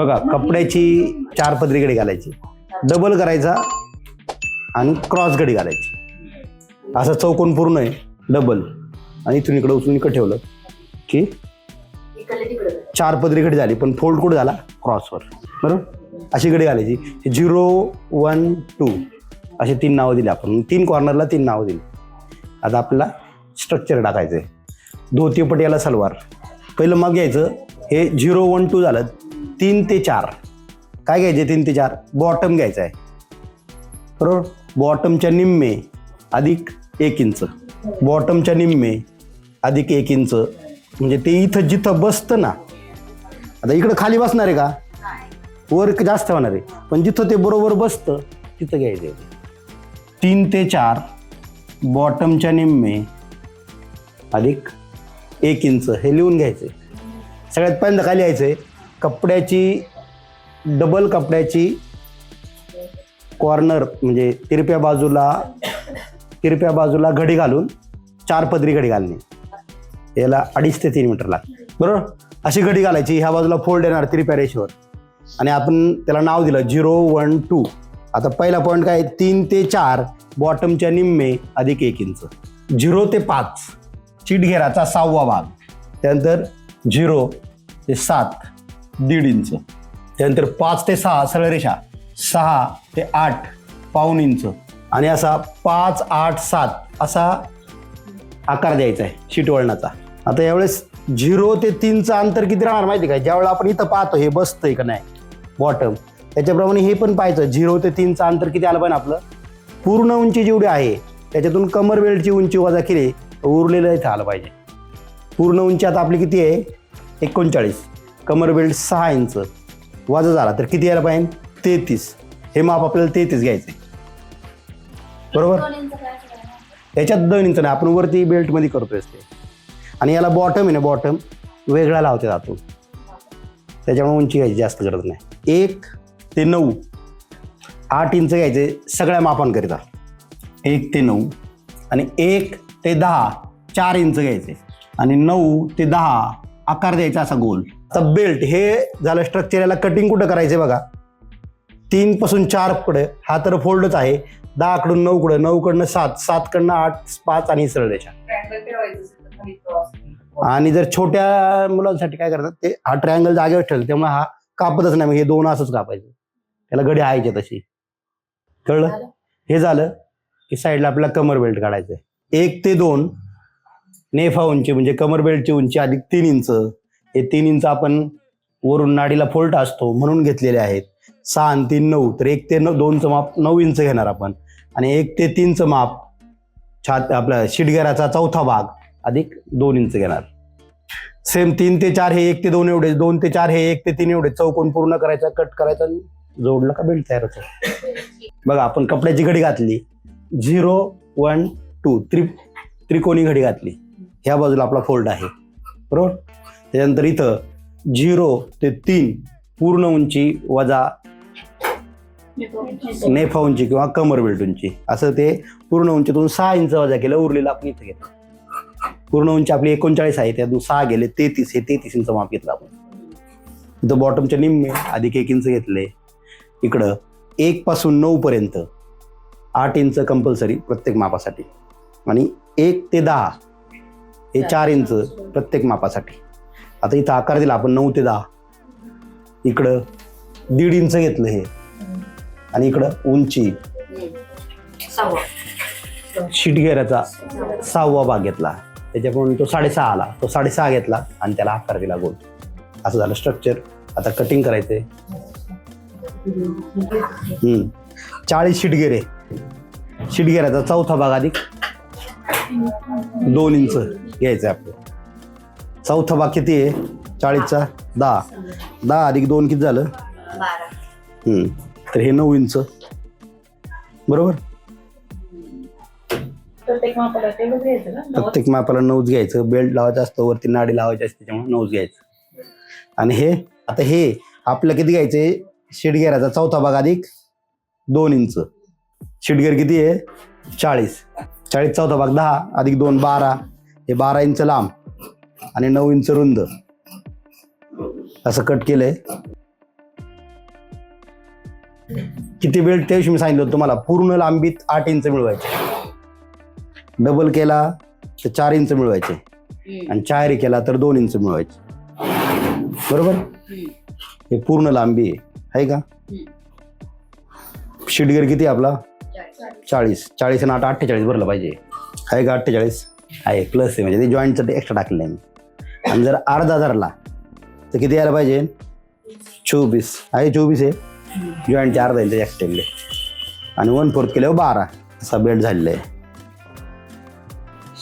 बघा कपड्याची चार पदरी गडी घालायची. डबल करायचा आणि क्रॉस गडी घालायची. असा चौकोन पूर्ण आहे. डबल आणि इथून इकडं उचलून इकडं ठेवलं की चार पदरी गडी झाली पण फोल्ड कुठं झाला? क्रॉसवर बरोबर? अशी गडी घालायची. झिरो वन टू असे तीन नावं दिली आपण. तीन कॉर्नरला तीन नावं दिली. आता आपल्याला स्ट्रक्चर टाकायचं आहे धोती पटियाला सलवार. पहिलं मग घ्यायचं हे झिरो वन टू झालं. तीन ते चार. काय घ्यायचे तीन ते चार? बॉटम घ्यायचं आहे. बरोबर? बॉटमच्या निम्मे अधिक एक इंच. बॉटमच्या निम्मे अधिक एक इंच. म्हणजे ते इथं जिथं बसतं ना आता इकडं खाली बसणार आहे का? वर जास्त होणार आहे. पण जिथं ते बरोबर बसतं तिथं घ्यायचं आहे. तीन ते चार बॉटमच्या निम्मे अधिक एक इंच. हे लिहून घ्यायचे सगळ्यात पहिल्यांदा खाली लिहायचं आहे? कपड्याची डबल कपड्याची कॉर्नर म्हणजे तिरप्या बाजूला तिरप्या बाजूला घडी घालून चार पदरी घडी घालणे. याला अडीच ते तीन मीटर लागते. बरोबर? अशी घडी घालायची ह्या बाजूला फोल्ड येणार तिरप्या रेषेवर. आणि आपण त्याला नाव दिलं झिरो वन टू आता पहिला पॉईंट काय तीन ते चार बॉटमच्या निम्मे अधिक एक इंच. झिरो ते पाच चिटघेराचा सहावा भाग. त्यानंतर झिरो ते सात दीड इंच. त्यानंतर पाच ते सहा सरळ रेषा. सहा ते आठ पाऊन इंच. आणि असा पाच आठ सात असा आकार द्यायचा आहे शीट वळणाचा आता यावेळेस झिरो ते तीनचं अंतर किती राहणार माहिती का? ज्यावेळेला आपण इथं पाहतो हे बसतंय का नाही? बॉटम त्याच्याप्रमाणे हे पण पाहायचं. झिरो ते तीनचं अंतर किती आलं पाहिजे आपलं? पूर्ण उंची जेवढी आहे त्याच्यातून कमर बेल्टची उंची वजा केली तर उरलेलं इथं आलं पाहिजे. पूर्ण उंची आता आपली किती आहे? एकोणचाळीस. कमर बेल्ट सहा इंच. वजा झाला तर किती यायला पाहिजे? तेहतीस. हे माप आपल्याला तेहतीस घ्यायचे बरोबर? याच्यात दोन इंच नाही. आपण वरती बेल्टमध्ये करतोय ते आणि याला बॉटम आहे ना बॉटम वेगळा लावते जातो त्याच्यामुळे उंची घ्यायची जास्त गरज नाही. एक ते नऊ. आठ इंच घ्यायचे सगळ्या मापांकरिता. एक ते नऊ. आणि एक ते दहा चार इंच घ्यायचे. आणि नऊ ते दहा आकार द्यायचा असा गोल. आता बेल्ट हे झालं स्ट्रक्चर याला कटिंग कुठं करायचं बघा. तीन पासून चारकडे हा तर फोल्डच आहे. दहा कडून नऊ कडे नऊ कडनं सात सात कडनं आठ पाच आणि सरळ रेषा. क्रॉस आणि जर छोट्या मुलांसाठी काय करतात ते हा ट्रायंगल जागेवर ठेवलं त्यामुळे हा कापतच नाही हे दोन असंच कापायचं. त्याला गडी आहे तशी कळलं? हे झालं की साईडला आपल्याला कमर बेल्ट काढायचं एक ते दोन नेफा उंची म्हणजे कमर बेल्टची उंची अधिक तीन इंच. हे तीन इंच आपण वरून नाडीला फोल्ट असतो म्हणून घेतलेले आहेत. सहा आणि तीन नऊ तर एक ते नऊ दोनचं माप नऊ इंच घेणार आपण. आणि एक ते तीनचं माप छात आपला शिडगेराचा चौथा भाग अधिक दोन इंच घेणार. सेम तीन ते चार हे एक ते दोन एवढे दोन ते चार हे एक ते तीन एवढे चौकोन पूर्ण करायचा कट करायचा आणि जोडलं का बेल्ट तयार होतो. बघा आपण कपड्याची घडी घातली. झिरो वन टू त्रि त्रिकोणी घडी घातली. ह्या बाजूला आपला फोल्ड आहे. बरोबर? त्याच्यानंतर इथं झिरो ते तीन पूर्ण उंची वजा नेफा उंची किंवा कमर बेल्ट उंची असं ते पूर्ण उंचीतून सहा इंच वजा केलं उरलेलं आपण इथं घेतलं. पूर्ण उंची आपली एकोणचाळीस आहे त्यातून सहा गेले तेहतीस हे तेहतीस इंच माप घेतलं आपण. इथं बॉटमच्या निम्मे अधिक एक इंच घेतले. इकडं एक पासून नऊ पर्यंत आठ इंच कंपल्सरी प्रत्येक मापासाठी. आणि एक ते दहा हे चार इंच प्रत्येक मापासाठी. आता इथं आकार दिला आपण नऊ ते दहा. इकडं दीड इंच घेतलं हे. आणि इकडं उंची. सहावा. शिटगेराचा सहावा भाग घेतला. त्याच्याकडून तो साडेसहा आला. तो साडेसहा घेतला आणि त्याला आकार दिला गोल. असं झालं स्ट्रक्चर आता कटिंग करायचंय. हम्म. चाळीस शिटगेरे शिटगेराचा चौथा भाग अधिक दोन इंच घ्यायचं आपलं. चौथा भाग किती आहे? चाळीसचा? दहा. दहा अधिक दोन किती झालं? बारा. हम्म. तर हे नऊ इंच. बरोबर? प्रत्येक मापाला तेवढं घ्यायचं ना? नव्वद? प्रत्येक मापाला नऊच घ्यायचं. बेल्ट लावायचं असतं वरती नाडी लावायची असते त्याच्यामुळे नऊच घ्यायचं. आणि हे आता हे आपलं किती घ्यायचे शिडगेराचा चौथा भाग अधिक दोन इंच. शिडगेर किती आहे? चाळीस. चाळीस चौथा भाग दहा अधिक दोन बारा. हे बारा इंच लांब. आणि नऊ इंच रुंद. असं कट केलंय. किती त्या दिवशी मी सांगितलं होतं तुम्हाला? पूर्ण लांबीत आठ इंच मिळवायचे. डबल केला तर चार इंच मिळवायचे. आणि चारी केला तर दोन इंच मिळवायचे. बरोबर? हे पूर्ण लांबी आहे. का? शिडगेर किती आपला? चाळीस. चाळीस. आणि आठ अठ्ठेचाळीस भरलं पाहिजे. आहे का अठ्ठेचाळीस? आहे प्लस आहे. म्हणजे ते जॉईंटचं एक्स्ट्रा टाकलेलं आहे मी. आणि जर अर्धा धरला तर किती यायला पाहिजे? चोवीस. आहे चोवीस आहे? जॉईंटचे अर्धा इंच एक्स्टेंडले आणि वन फोर्थ केल्यावर बारा. असा बेल्ट झालेला आहे.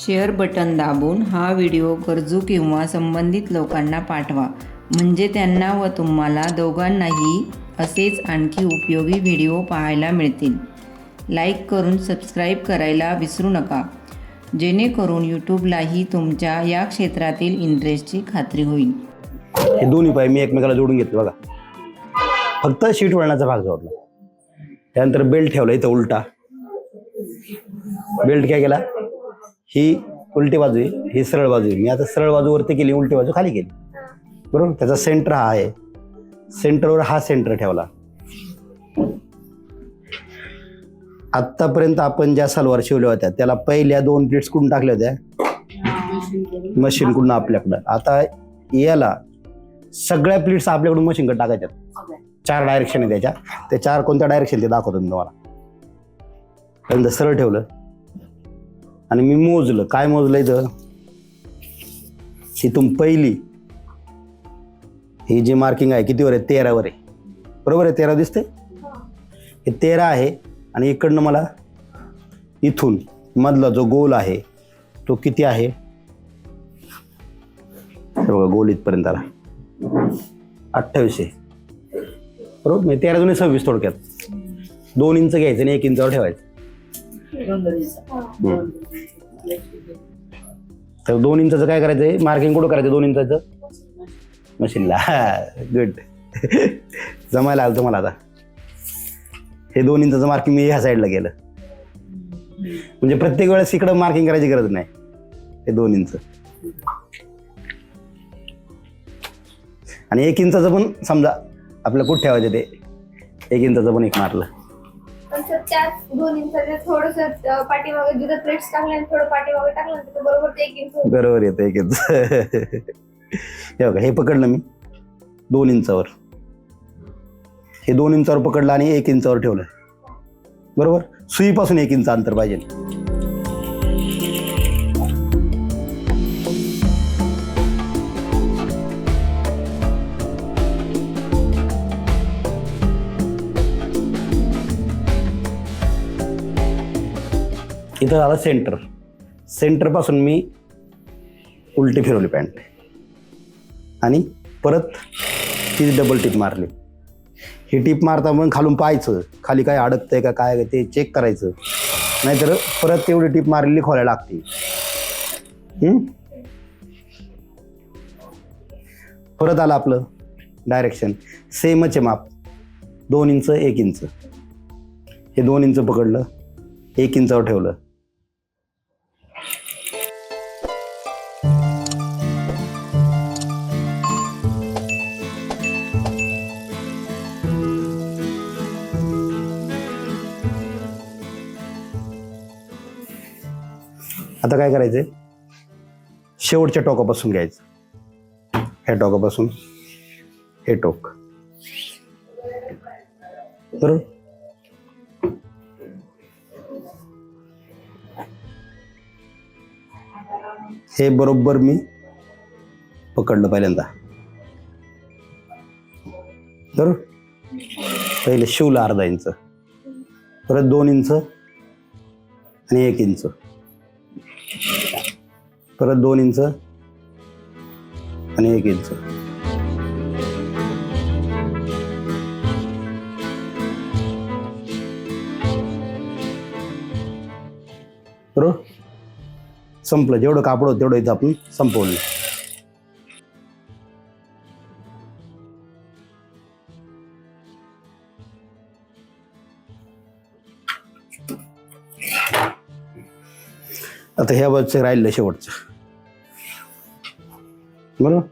शेअर बटन दाबून हा व्हिडिओ गरजू किंवा संबंधित लोकांना पाठवा. म्हणजे त्यांना व तुम्हाला दोघांनाही असेच आणखी उपयोगी व्हिडिओ पाहायला मिळतील. लाईक करून सबस्क्राईब करायला विसरू नका. जेणेकरून यूट्यूबलाही तुमच्या या क्षेत्रातील इंटरेस्टची खात्री होईल. हे दोन्ही पाय मी एकमेकाला जोडून घेतले बघा. फक्त शीट वळण्याचा भाग जोडला. त्यानंतर बेल्ट ठेवला इथं उलटा. बेल्ट काय केला? ही उलटी बाजू आहे ही सरळ बाजू आहे. मी आता सरळ बाजूवरती केली उलटी बाजू खाली केली. बरोबर? त्याचा सेंटर हा आहे. सेंटरवर हा सेंटर ठेवला. आत्तापर्यंत आपण ज्या सलवार शिवल्या होत्या त्याला पहिल्या दोन प्लेट्स कुठून टाकल्या होत्या? मशीनकडून आपल्याकडं. आता याला सगळ्या प्लेट्स आपल्याकडून मशीनकडे टाकायच्या चार डायरेक्शन आहे त्याच्या. ते चार कोणत्या डायरेक्शन ते दाखवतो मी तुम्हाला. पहिल्यांदा सरळ ठेवलं. आणि मी मोजलं. काय मोजलं इथं? इथून पहिली ही जी मार्किंग आहे कितीवर आहे? तेरावर आहे. बरोबर आहे? तेरा दिसते हे तेरा आहे. आणि इकडनं मला इथून मधला जो गोल आहे तो किती आहे? हे बघा गोल इथपर्यंत आला. अठ्ठावीस आहे बरोबर? म्हणजे तेरा दोन्ही सव्वीस थोडक्यात. दोन इंच घ्यायचं आणि एक इंचावर ठेवायचं. तर दोन इंचाचं काय करायचं आहे? मार्किंग कुठं करायचं दोन इंचाचं? मशीनला गुड जमायला आलं तुम्हाला आता. हे दोन इंचाचं मार्किंग मी ह्या साईडला केलं. म्हणजे प्रत्येक वेळेस इकडं मार्किंग करायची गरज नाही. हे दोन इंच आणि एक इंचाचं पण समजा आपलं कुठं ठेवायचं ते एक इंचाचं पण एक मारलं. पण सर त्याच दोन इंचाचे थोडस पाठीमागे जिथं प्लेट्स टाकले आणि थोडं पाठीमागे टाकलं ना तिथं बरोबर ते एक इंच होतं. बरोबर येतं एक इंच. हे बघा हे पकडलं मी दोन इंचावर. हे दोन इंचावर पकडलं आणि एक इंचावर ठेवलं. बरोबर? सुईपासून एक इंच अंतर पाहिजे. इथं झालं सेंटर सेंटरपासून मी उलटी फिरवली पॅन्ट आणि परत ती डबल टिक मारली. ही टिप मारता म्हणून खालून पाहायचं. खाली काय अडकतंय का काय ते चेक करायचं. नाहीतर परत तेवढी टिप मारलेली खोलायला लागते. परत आलं आपलं डायरेक्शन सेमच आहे माप. दोन इंच एक इंच. हे दोन इंच पकडलं एक इंचावर ठेवलं. आता काय करायचंय? शेवटच्या टोकापासून घ्यायचं. ह्या टोकापासून हे टोक. बरोबर हे बरोबर मी पकडलं पहिल्यांदा. तर पहिले शिवला अर्धा इंच. परत दोन इंच आणि एक इंच. परत दोन इंच आणि एक इंच. बरोबर हो, संपलं. जेवढं कापड होतं तेवढं इथं आपण संपवलं. आता ह्या बाजूचं राहिलं शेवटचं. बरोबर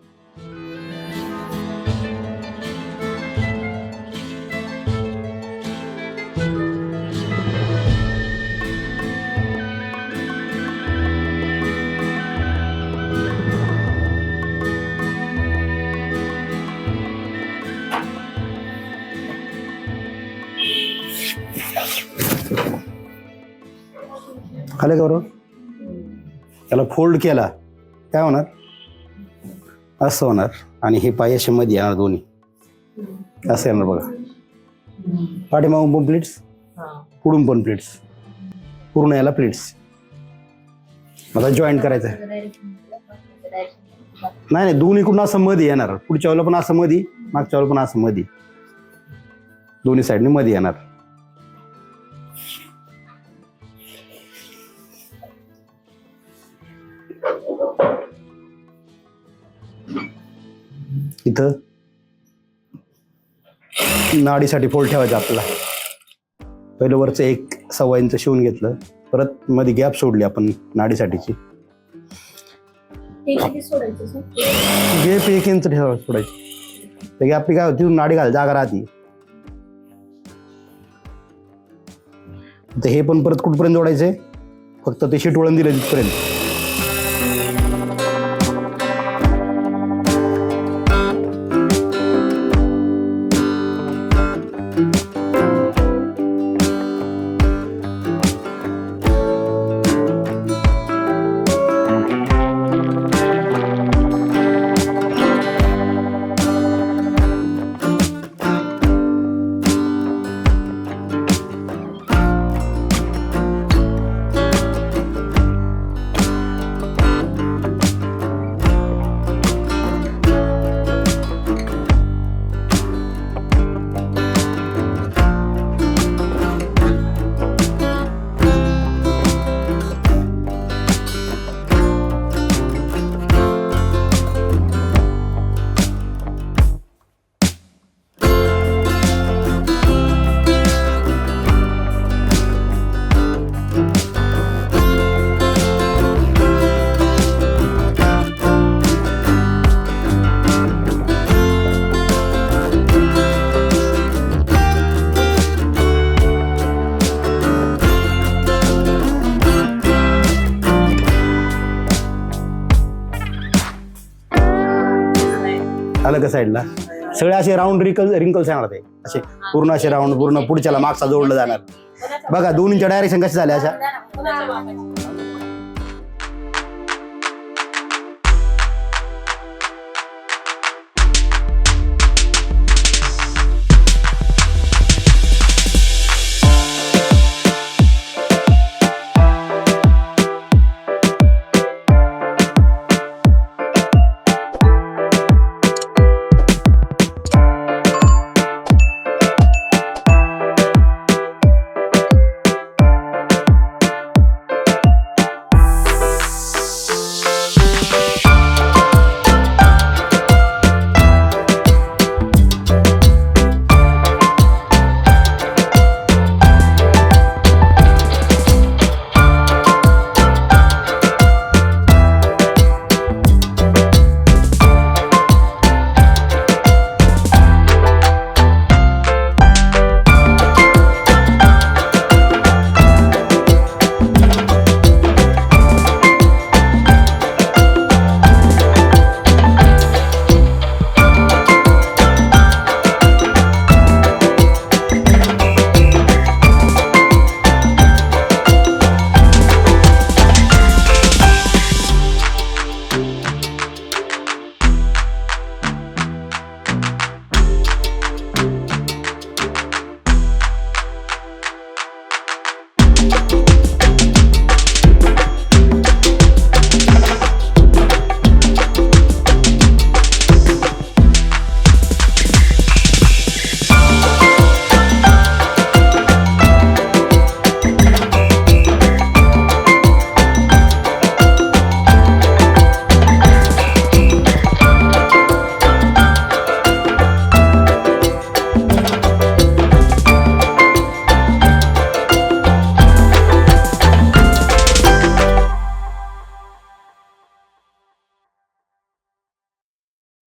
खाले का बरोबर त्याला फोल्ड केला काय होणार? असं होणार. आणि हे पाय असे मध्ये येणार दोन्ही. असं येणार बघा. पाठीमागून पण प्लेट्स. पुढून पण प्लेट्स पूर्ण याला प्लेट्स आता जॉईंट करायचं आहे नाही नाही दोन्ही इकडून असं मध्ये येणार. पुढच्या वेळेला पण असं मध्ये मागच्या वेळेला पण असं मध्ये दोन्ही साईडने मध्ये येणार. इथं नाडीसाठी फोल्ड ठेवायचा आपल्याला. पहिलं वरचं एक सव्वा इंच शिवून घेतलं. परत मध्ये गॅप सोडली आपण नाडीसाठीची. गॅप एक इंच ठेवा सोडायची. तर गॅपची काय होती? नाडी घाल जागा राहते. तर हे पण परत कुठपर्यंत जोडायचंय? फक्त ते शीट वळण दिलं तिथपर्यंत. आलं का साईडला. सगळे असे राऊंड रिकल रिंकल्स येणार ते. असे पूर्ण असे राऊंड पूर्ण पुढच्याला मागचा जोडलं जाणार. बघा दोन्हीच्या डायरेक्शन कशा झाल्या अशा?